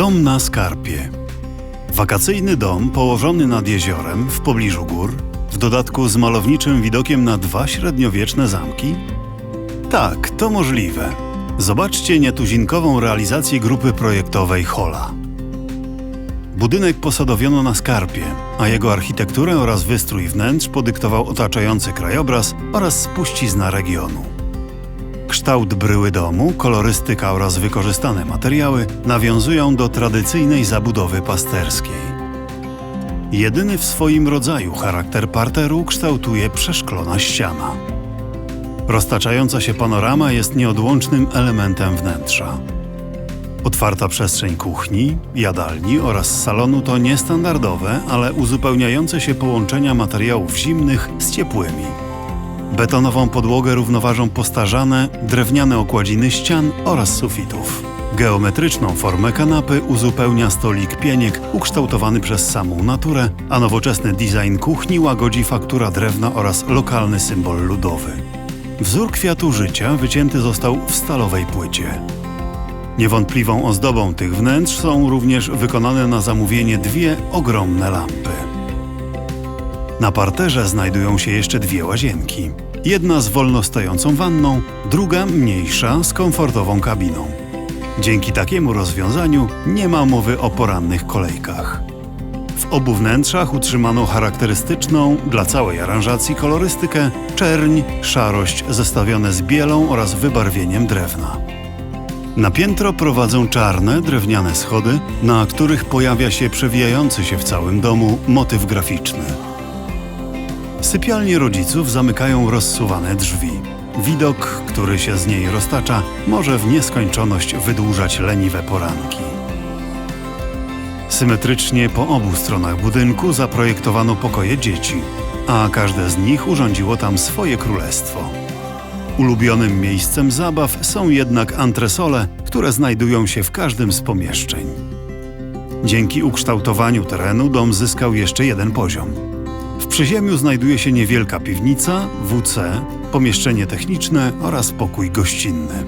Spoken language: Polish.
Dom na Skarpie. Wakacyjny dom położony nad jeziorem w pobliżu gór, w dodatku z malowniczym widokiem na dwa średniowieczne zamki? Tak, to możliwe. Zobaczcie nietuzinkową realizację grupy projektowej Hola. Budynek posadowiono na skarpie, a jego architekturę oraz wystrój wnętrz podyktował otaczający krajobraz oraz spuścizna regionu. Kształt bryły domu, kolorystyka oraz wykorzystane materiały nawiązują do tradycyjnej zabudowy pasterskiej. Jedyny w swoim rodzaju charakter parteru kształtuje przeszklona ściana. Roztaczająca się panorama jest nieodłącznym elementem wnętrza. Otwarta przestrzeń kuchni, jadalni oraz salonu to niestandardowe, ale uzupełniające się połączenia materiałów zimnych z ciepłymi. Betonową podłogę równoważą postarzane, drewniane okładziny ścian oraz sufitów. Geometryczną formę kanapy uzupełnia stolik pieniek ukształtowany przez samą naturę, a nowoczesny design kuchni łagodzi faktura drewna oraz lokalny symbol ludowy. Wzór kwiatu życia wycięty został w stalowej płycie. Niewątpliwą ozdobą tych wnętrz są również wykonane na zamówienie dwie ogromne lampy. Na parterze znajdują się jeszcze dwie łazienki. Jedna z wolno stojącą wanną, druga mniejsza z komfortową kabiną. Dzięki takiemu rozwiązaniu nie ma mowy o porannych kolejkach. W obu wnętrzach utrzymano charakterystyczną dla całej aranżacji kolorystykę czerń, szarość zestawione z bielą oraz wybarwieniem drewna. Na piętro prowadzą czarne, drewniane schody, na których pojawia się przewijający się w całym domu motyw graficzny. Sypialnie rodziców zamykają rozsuwane drzwi. Widok, który się z niej roztacza, może w nieskończoność wydłużać leniwe poranki. Symetrycznie po obu stronach budynku zaprojektowano pokoje dzieci, a każde z nich urządziło tam swoje królestwo. Ulubionym miejscem zabaw są jednak antresole, które znajdują się w każdym z pomieszczeń. Dzięki ukształtowaniu terenu dom zyskał jeszcze jeden poziom. Przyziemiu znajduje się niewielka piwnica, WC, pomieszczenie techniczne oraz pokój gościnny.